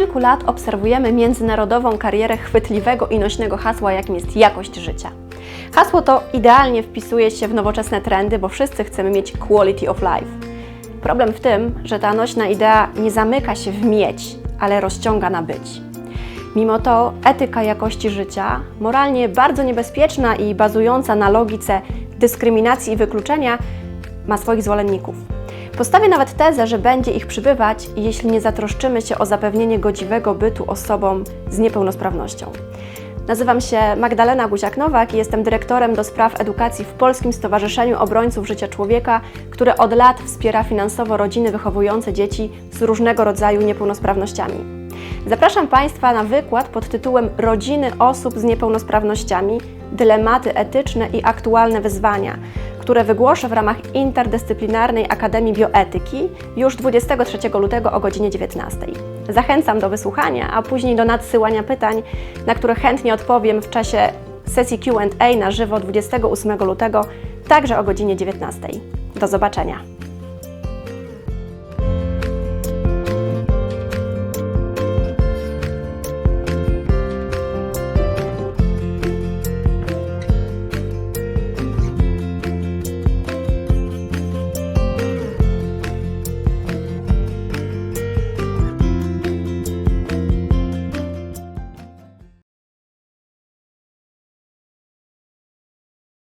kilku lat obserwujemy międzynarodową karierę chwytliwego i nośnego hasła, jakim jest jakość życia. Hasło to idealnie wpisuje się w nowoczesne trendy, bo wszyscy chcemy mieć quality of life. Problem w tym, że ta nośna idea nie zamyka się w mieć, ale rozciąga na być. Mimo to etyka jakości życia, moralnie bardzo niebezpieczna i bazująca na logice dyskryminacji i wykluczenia, ma swoich zwolenników. Postawię nawet tezę, że będzie ich przybywać, jeśli nie zatroszczymy się o zapewnienie godziwego bytu osobom z niepełnosprawnością. Nazywam się Magdalena Guziak-Nowak i jestem dyrektorem do spraw edukacji w Polskim Stowarzyszeniu Obrońców Życia Człowieka, które od lat wspiera finansowo rodziny wychowujące dzieci z różnego rodzaju niepełnosprawnościami. Zapraszam Państwa na wykład pod tytułem Rodziny osób z niepełnosprawnościami dylematy etyczne i aktualne wyzwania, które wygłoszę w ramach Interdyscyplinarnej Akademii Bioetyki już 23 lutego o godzinie 19. Zachęcam do wysłuchania, a później do nadsyłania pytań, na które chętnie odpowiem w czasie sesji QA na żywo 28 lutego, także o godzinie 19. Do zobaczenia.